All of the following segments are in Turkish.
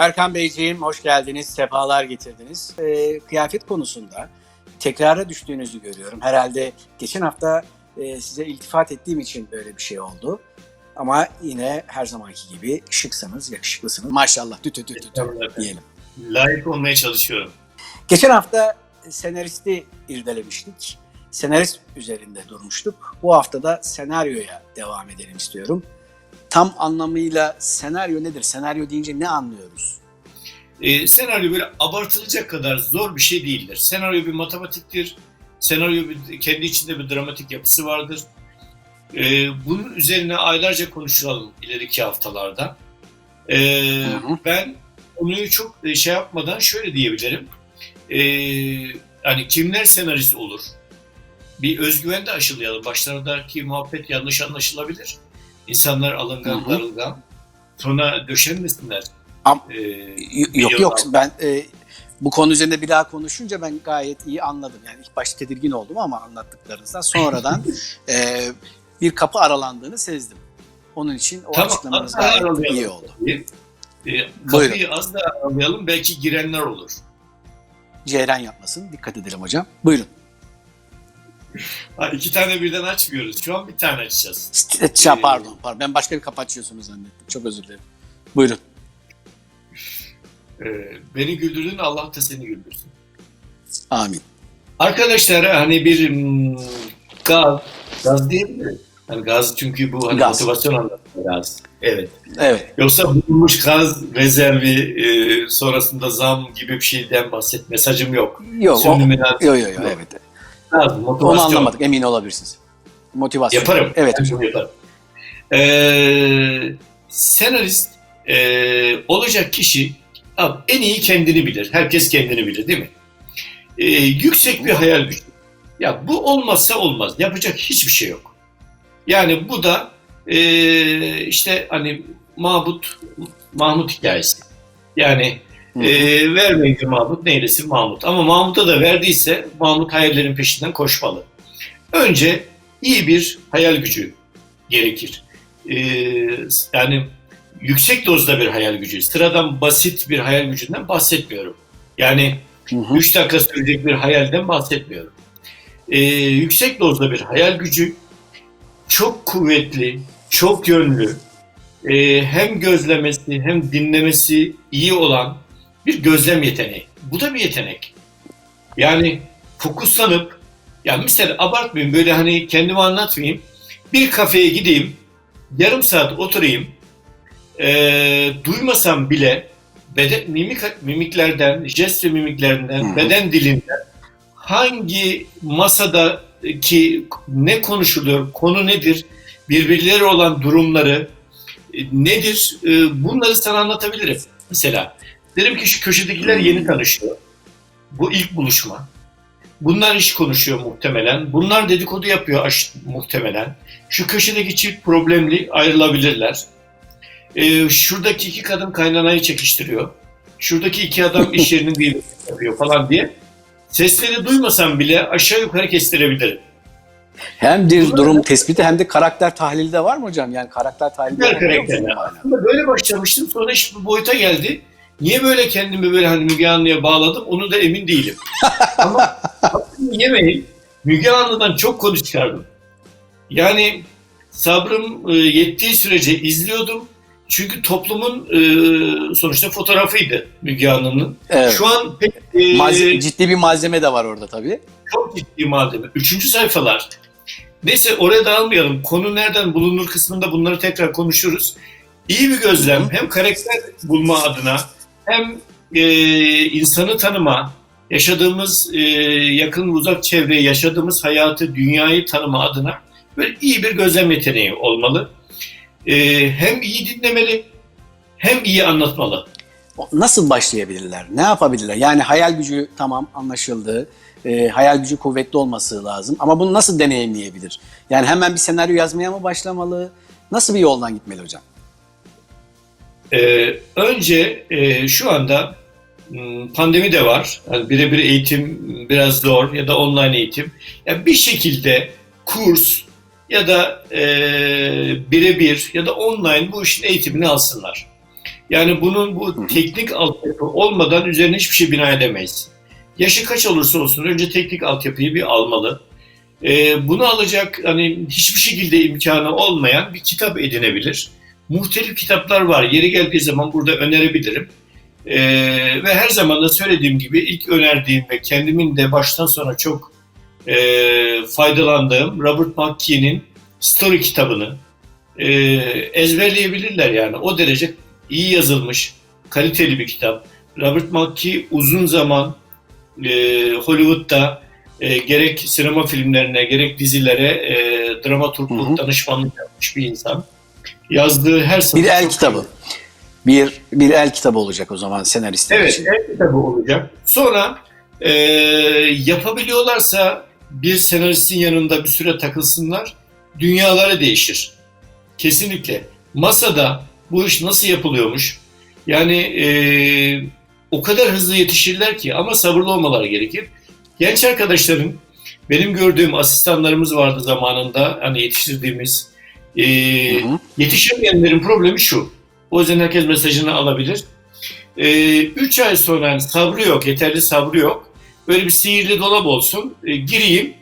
Erkan Beyciğim hoş geldiniz, sefalar getirdiniz. Ee, kıyafet konusunda tekrara düştüğünüzü görüyorum. Herhalde geçen hafta e, size iltifat ettiğim için böyle bir şey oldu. Ama yine her zamanki gibi şıksınız, yakışıklısınız. Maşallah tü tü tü tü tü Estağfurullah. diyelim. Layık olmaya çalışıyorum. Geçen hafta senaristi irdelemiştik. Senarist üzerinde durmuştuk. Bu hafta da senaryoya devam edelim istiyorum. Tam anlamıyla senaryo nedir? Senaryo deyince ne anlıyoruz? Ee, senaryo böyle abartılacak kadar zor bir şey değildir. Senaryo bir matematiktir. Senaryo bir, kendi içinde bir dramatik yapısı vardır. Ee, bunun üzerine aylarca konuşalım ileriki haftalarda. Ee, Hı hı. ben konuyu çok e, şey yapmadan şöyle diyebilirim. Ee, hani kimler senarist olur? Bir özgüven de aşılayalım. Başlardaki muhabbet yanlış anlaşılabilir. İnsanlar alıngan, darılgan. Sonra döşenmesinler. Am- Y- Yok yok ben e, bu konu üzerinde bir daha konuşunca ben gayet iyi anladım. Yani ilk başta tedirgin oldum ama anlattıklarınızdan sonradan e, bir kapı aralandığını sezdim. Onun için o Tamam, açıklamanız gayet aralayalım. iyi oldu. E, Buyurun. kapıyı az da aralayalım belki girenler olur. Ceyran yapmasın. Dikkat edelim hocam. Buyurun. Ha, iki tane birden açmıyoruz. Şu an bir tane açacağız. St- şey, pardon, pardon. Ben başka bir kapı açıyorsunuz zannettim. Çok özür dilerim. Buyurun. E, beni güldürdün Allah da seni güldürsün. Amin. Arkadaşlar hani bir mm, gaz, gaz değil mi? Hani gaz çünkü bu hani Gaz. motivasyon anlamında gaz. Evet. Evet. Yoksa bulunmuş gaz rezervi e, sonrasında zam gibi bir şeyden bahset mesajım yok. Yok. O, Subliminal yo yo yo evet. gaz, motivasyon. Onu anlamadık. Emin olabilirsiniz. Motivasyon. Yaparım. Evet bunu yaparım. Ee, senarist e, olacak kişi en iyi kendini bilir. Herkes kendini bilir değil mi? Ee, yüksek bir hayal gücü. Ya bu olmazsa olmaz. Yapacak hiçbir şey yok. Yani bu da e, işte hani Mahmut Mahmut hikayesi. Yani Hı. e, vermeyince Mahmut neylesin Mahmut. Ama Mahmut'a da verdiyse Mahmut hayallerin peşinden koşmalı. Önce iyi bir hayal gücü gerekir. Ee, yani yüksek dozda bir hayal gücü. Sıradan basit bir hayal gücünden bahsetmiyorum. Yani Hı hı. 3 dakika sürecek bir hayalden bahsetmiyorum. Ee, yüksek dozda bir hayal gücü, çok kuvvetli, çok yönlü, e, hem gözlemesi hem dinlemesi iyi olan bir gözlem yeteneği. Bu da bir yetenek. Yani fokuslanıp, ya mesela abartmayayım böyle hani kendimi anlatmayayım. Bir kafeye gideyim, yarım saat oturayım, e, duymasam bile beden, mimik, mimiklerden, jest ve mimiklerinden, Hı hı. beden dilinden hangi masadaki ne konuşuluyor, konu nedir, birbirleri olan durumları e, nedir, e, bunları sana anlatabilirim. Mesela derim ki şu köşedekiler yeni tanışıyor. Bu ilk buluşma. Bunlar iş konuşuyor muhtemelen. Bunlar dedikodu yapıyor muhtemelen. Şu köşedeki çift problemli ayrılabilirler. Ee, şuradaki iki kadın kaynanayı çekiştiriyor. Şuradaki iki adam iş yerinin bir yapıyor falan diye. Sesleri duymasam bile aşağı yukarı kestirebilirim. Hem bir durum tespiti hem de karakter tahlili de var mı hocam? Yani karakter tahlili de karakterler. Aslında böyle başlamıştım sonra iş bu boyuta geldi. Niye böyle kendimi böyle hani Müge Anlı'ya bağladım onu da emin değilim. Ama yemeyin. Müge Anlı'dan çok konu çıkardım. Yani sabrım e, yettiği sürece izliyordum. Çünkü toplumun e, sonuçta fotoğrafıydı Müge Anlı'nın. Evet. Şu an pek e, Malze- ciddi bir malzeme de var orada tabii. çok ciddi malzeme. Üçüncü sayfalar. Neyse oraya dağılmayalım. Konu nereden bulunur kısmında bunları tekrar konuşuruz. İyi bir gözlem hem karakter bulma adına hem e, insanı tanıma, yaşadığımız e, yakın uzak çevreyi, yaşadığımız hayatı, dünyayı tanıma adına böyle iyi bir gözlem yeteneği olmalı. E, hem iyi dinlemeli hem iyi anlatmalı. Nasıl başlayabilirler? Ne yapabilirler? Yani hayal gücü tamam anlaşıldı. Ee, hayal gücü kuvvetli olması lazım. Ama bunu nasıl deneyimleyebilir? Yani hemen bir senaryo yazmaya mı başlamalı? Nasıl bir yoldan gitmeli hocam? Ee, önce e, şu anda m, pandemi de var. Yani birebir eğitim biraz zor ya da online eğitim. Yani bir şekilde kurs ya da e, birebir ya da online bu işin eğitimini alsınlar. Yani bunun bu teknik altyapı olmadan üzerine hiçbir şey bina edemeyiz. Yaşı kaç olursa olsun önce teknik altyapıyı bir almalı. Ee, bunu alacak hani hiçbir şekilde imkanı olmayan bir kitap edinebilir. Muhtelif kitaplar var. Yeri geldiği zaman burada önerebilirim. Ee, ve her zaman da söylediğim gibi ilk önerdiğim ve kendimin de baştan sona çok e, faydalandığım Robert McKee'nin Story kitabını e, ezberleyebilirler yani. O derece iyi yazılmış, kaliteli bir kitap. Robert McKee uzun zaman e, Hollywood'da e, gerek sinema filmlerine gerek dizilere e, dramaturgluk Hı hı. danışmanlık yapmış bir insan. Yazdığı her satır Bir el kitabı. Bir bir el kitabı olacak o zaman senaristler Evet, için. el kitabı olacak. Sonra e, yapabiliyorlarsa bir senaristin yanında bir süre takılsınlar, dünyaları değişir. Kesinlikle. Masada bu iş nasıl yapılıyormuş? Yani e, o kadar hızlı yetişirler ki ama sabırlı olmaları gerekir. Genç arkadaşların, benim gördüğüm asistanlarımız vardı zamanında, hani yetiştirdiğimiz. E, Hı hı. Yetişemeyenlerin problemi şu. O yüzden herkes mesajını alabilir. 3 ay sonra yani sabrı yok, yeterli sabrı yok. Böyle bir sihirli dolap olsun. E, gireyim.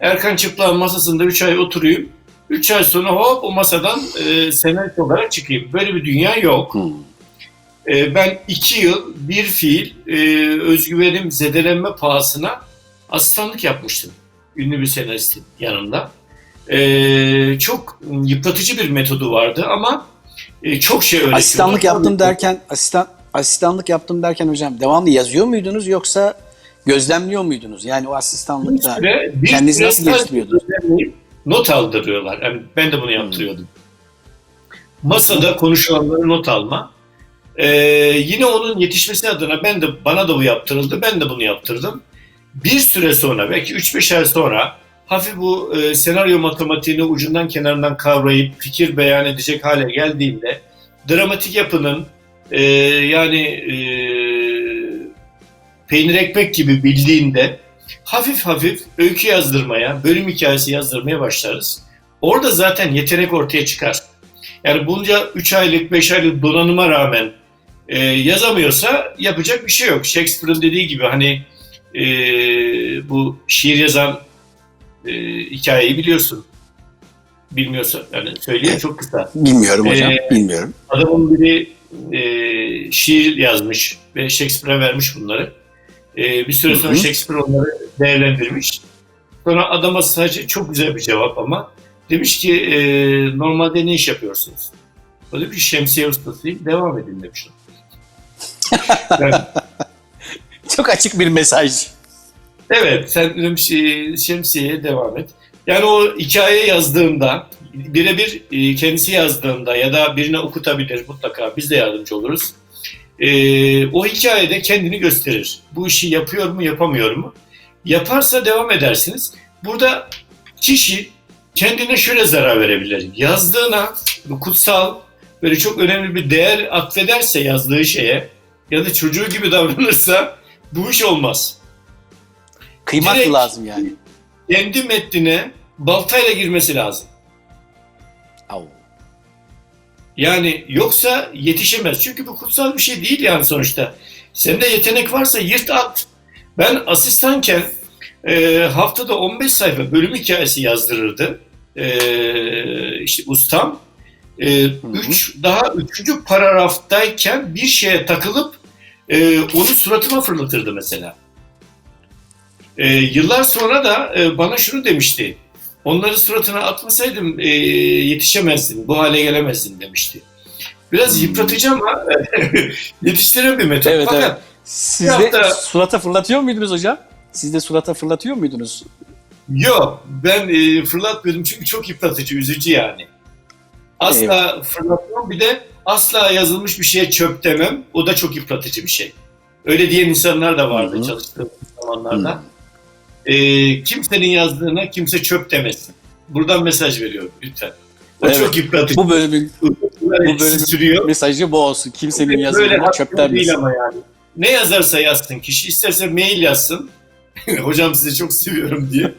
Erkan Çıplak'ın masasında 3 ay oturayım. 3 ay sonra hop o masadan e, senarist olarak çıkayım. Böyle bir dünya yok. E, ben 2 yıl bir fiil e, özgüvenim zedelenme pahasına asistanlık yapmıştım. Ünlü bir senaristin yanında. E, çok yıpratıcı bir metodu vardı ama e, çok şey öğretiyordu. Asistanlık yaptım derken asistan asistanlık yaptım derken hocam devamlı yazıyor muydunuz yoksa gözlemliyor muydunuz? Yani o asistanlıkta süre, kendinizi nasıl geliştiriyordunuz? Not aldırıyorlar. Yani ben de bunu yaptırıyordum. Masada konuşulanları not alma. Ee, yine onun yetişmesi adına ben de bana da bu yaptırıldı. Ben de bunu yaptırdım. Bir süre sonra belki 3-5 ay sonra hafif bu e, senaryo matematiğini ucundan kenarından kavrayıp fikir beyan edecek hale geldiğinde dramatik yapının e, yani e, peynir ekmek gibi bildiğinde hafif hafif öykü yazdırmaya, bölüm hikayesi yazdırmaya başlarız. Orada zaten yetenek ortaya çıkar. Yani bunca 3 aylık, 5 aylık donanıma rağmen e, yazamıyorsa yapacak bir şey yok. Shakespeare'ın dediği gibi hani e, bu şiir yazan e, hikayeyi biliyorsun. Bilmiyorsa yani söyleyeyim çok kısa. bilmiyorum hocam, Ee, bilmiyorum. Adamın biri e, şiir yazmış ve Shakespeare'e vermiş bunları. E, bir süre sonra. Shakespeare onları değerlendirmiş. Sonra adama sadece çok güzel bir cevap ama demiş ki e, normalde ne iş yapıyorsunuz? O demiş ki şemsiye ustasıyım devam edin demiş. Yani, Çok açık bir mesaj. evet sen demiş e, şemsiyeye devam et. Yani o hikaye yazdığında birebir e, kendisi yazdığında ya da birine okutabilir mutlaka biz de yardımcı oluruz. E, o hikayede kendini gösterir. Bu işi yapıyor mu yapamıyor mu? Yaparsa devam edersiniz. Burada kişi kendine şöyle zarar verebilir. Yazdığına bu kutsal böyle çok önemli bir değer atfederse yazdığı şeye ya da çocuğu gibi davranırsa bu iş olmaz. Kıymak Direkt- lazım yani. Kendi metnine baltayla girmesi lazım. Au. Yani yoksa yetişemez. Çünkü bu kutsal bir şey değil yani sonuçta. Sende yetenek varsa yırt at. Ben asistanken e, haftada 15 sayfa bölüm hikayesi yazdırırdı. E, işte ustam. E, üç, daha üçüncü paragraftayken bir şeye takılıp e, onu suratıma fırlatırdı mesela. E, yıllar sonra da e, bana şunu demişti. Onları suratına atmasaydım e, yetişemezdin, bu hale gelemezdin demişti. Biraz Hmm. yıpratıcı ama yetiştiren bir metot. Evet, Fakat evet. Siz de hafta- surata fırlatıyor muydunuz hocam? Siz de surata fırlatıyor muydunuz? yok ben e, fırlatmıyordum çünkü çok yıpratıcı, üzücü yani. Asla fırlatmam bir de asla yazılmış bir şeye çöp demem. O da çok yıpratıcı bir şey. Öyle diyen insanlar da vardı Hı hı. çalıştığım zamanlarda. Hı. E, kimsenin yazdığına kimse çöp demesin. Buradan mesaj veriyorum lütfen. O Evet. çok yıpratıcı. Bu bölümün bu bölümün- sürüyor. mesajı bu olsun. Kimsenin yazılarına çöp denmesin. ama yani. Ne yazarsa yazsın. Kişi isterse mail yazsın. Hocam sizi çok seviyorum diye.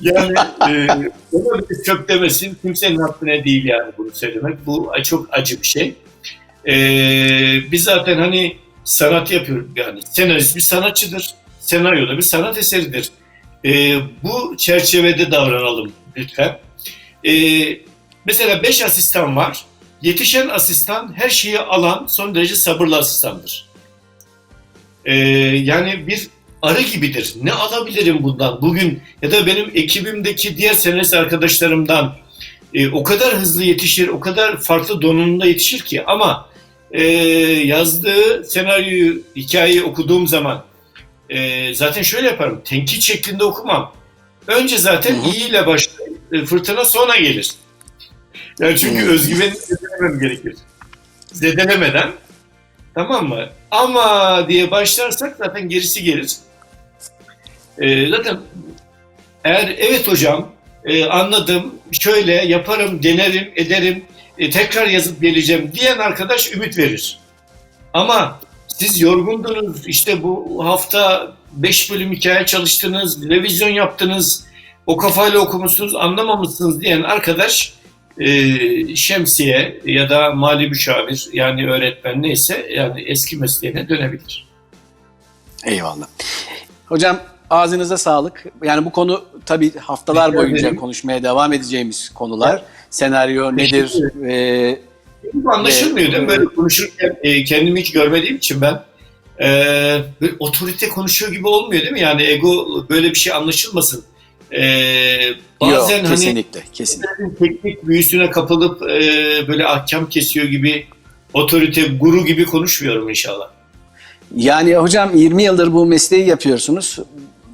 Yani e, ona bir çöp demesin. Kimsenin hakkına değil yani bunu söylemek. Bu çok acı bir şey. Ee, biz zaten hani sanat yapıyoruz yani senarist bir sanatçıdır. Senaryo da bir sanat eseridir. Ee, bu çerçevede davranalım lütfen. Ee, mesela 5 asistan var. Yetişen asistan her şeyi alan son derece sabırlı asistandır. Ee, yani bir arı gibidir. Ne alabilirim bundan bugün ya da benim ekibimdeki diğer senarist arkadaşlarımdan e, o kadar hızlı yetişir, o kadar farklı donanımda yetişir ki ama e, yazdığı senaryoyu, hikayeyi okuduğum zaman e, zaten şöyle yaparım, tenkit şeklinde okumam. Önce zaten Hı hı. iyi ile başlar, e, fırtına sonra gelir. Yani çünkü Hı. özgüveni zedelemem gerekir. Zedelemeden tamam mı? Ama diye başlarsak zaten gerisi gelir. E, zaten eğer evet hocam e, anladım, şöyle yaparım, denerim, ederim, e, tekrar yazıp geleceğim diyen arkadaş ümit verir. Ama siz yorgundunuz, işte bu hafta 5 bölüm hikaye çalıştınız, revizyon yaptınız, o kafayla okumuşsunuz, anlamamışsınız diyen arkadaş e, şemsiye ya da mali müşavir yani öğretmen neyse yani eski mesleğine dönebilir. Eyvallah. Hocam ağzınıza sağlık. Yani bu konu tabii haftalar boyunca ederim. konuşmaya devam edeceğimiz konular. Senaryo Teşekkür nedir? Ee, Bu anlaşılmıyor değil mi? Böyle konuşurken e, kendimi hiç görmediğim için ben e, böyle otorite konuşuyor gibi olmuyor değil mi? Yani ego böyle bir şey anlaşılmasın. E, bazen yok, hani kesinlikle, kesinlikle. teknik büyüsüne kapılıp e, böyle ahkam kesiyor gibi otorite, guru gibi konuşmuyorum inşallah. Yani hocam 20 yıldır bu mesleği yapıyorsunuz.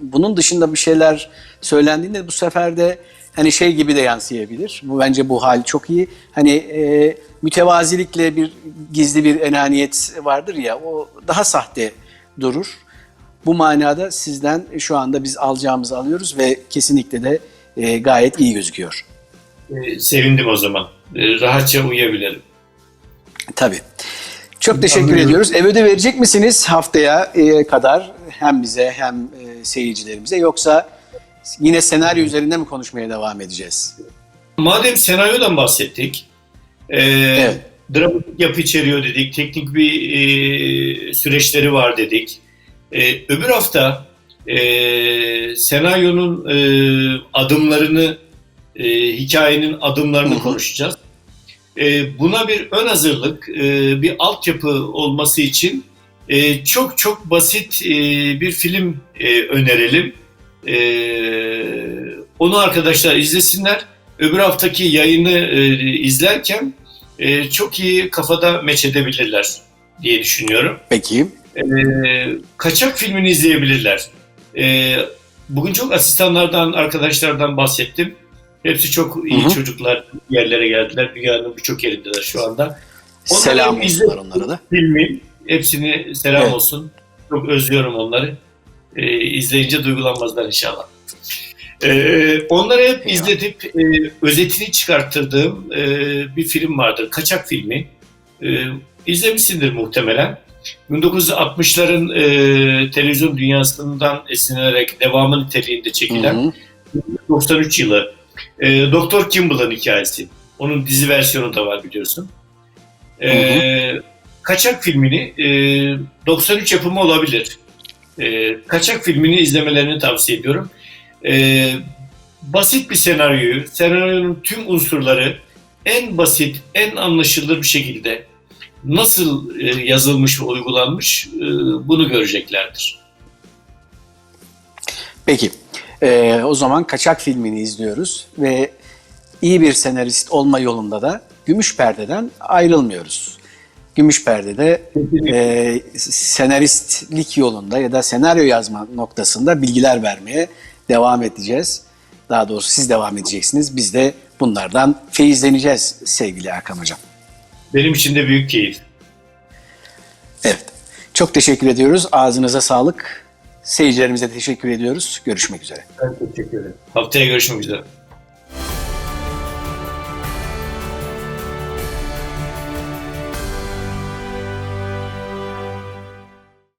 Bunun dışında bir şeyler söylendiğinde bu sefer de hani şey gibi de yansıyabilir. Bu bence bu hal çok iyi. Hani e, mütevazilikle bir gizli bir enaniyet vardır ya o daha sahte durur. Bu manada sizden şu anda biz alacağımızı alıyoruz ve kesinlikle de e, gayet iyi gözüküyor. E, sevindim o zaman. E, rahatça uyuyabilirim. Tabii. Çok teşekkür Anlıyorum. ediyoruz. Ev ödev verecek misiniz haftaya e, kadar hem bize hem seyircilerimize yoksa yine senaryo üzerinde mi konuşmaya devam edeceğiz? Madem senaryodan bahsettik, e, Evet. dramatik yapı içeriyor dedik, teknik bir e, süreçleri var dedik. E, öbür hafta e, senaryonun e, adımlarını, e, hikayenin adımlarını Hı hı. konuşacağız. E, buna bir ön hazırlık, e, bir altyapı olması için e, çok çok basit e, bir film e, önerelim. E, onu arkadaşlar izlesinler. Öbür haftaki yayını e, izlerken e, çok iyi kafada meç edebilirler diye düşünüyorum. Peki. E, kaçak filmini izleyebilirler. E, bugün çok asistanlardan, arkadaşlardan bahsettim. Hepsi çok iyi Hı hı. çocuklar, yerlere geldiler. Dünyanın birçok yerindeler şu anda. Onları Selam olsunlar onlara da. Filmi, hepsini selam Evet. olsun. Çok özlüyorum onları. E, izleyince duygulanmazlar inşallah. E, onları hep Eyvallah. izletip e, özetini çıkarttırdığım e, bir film vardır. Kaçak filmi. E, izlemişsindir muhtemelen. 1960'ların e, televizyon dünyasından esinlenerek devamı niteliğinde Hı çekilen hı. 93 yılı. E, Doktor Kimball'ın hikayesi. Onun dizi versiyonu da var biliyorsun. E, Kaçak filmini e, 93 yapımı olabilir. E, Kaçak filmini izlemelerini tavsiye ediyorum. E, basit bir senaryoyu, senaryonun tüm unsurları en basit, en anlaşılır bir şekilde nasıl e, yazılmış ve uygulanmış e, bunu göreceklerdir. Peki. Ee, o zaman Kaçak filmini izliyoruz ve iyi bir senarist olma yolunda da Gümüş Perde'den ayrılmıyoruz. Gümüş Perde'de e, senaristlik yolunda ya da senaryo yazma noktasında bilgiler vermeye devam edeceğiz. Daha doğrusu siz devam edeceksiniz. Biz de bunlardan feyizleneceğiz sevgili Erkan Hocam. Benim için de büyük keyif. Evet. Çok teşekkür ediyoruz. Ağzınıza sağlık. Seyircilerimize teşekkür ediyoruz. Görüşmek üzere. Ben teşekkür ederim. Haftaya görüşmek üzere.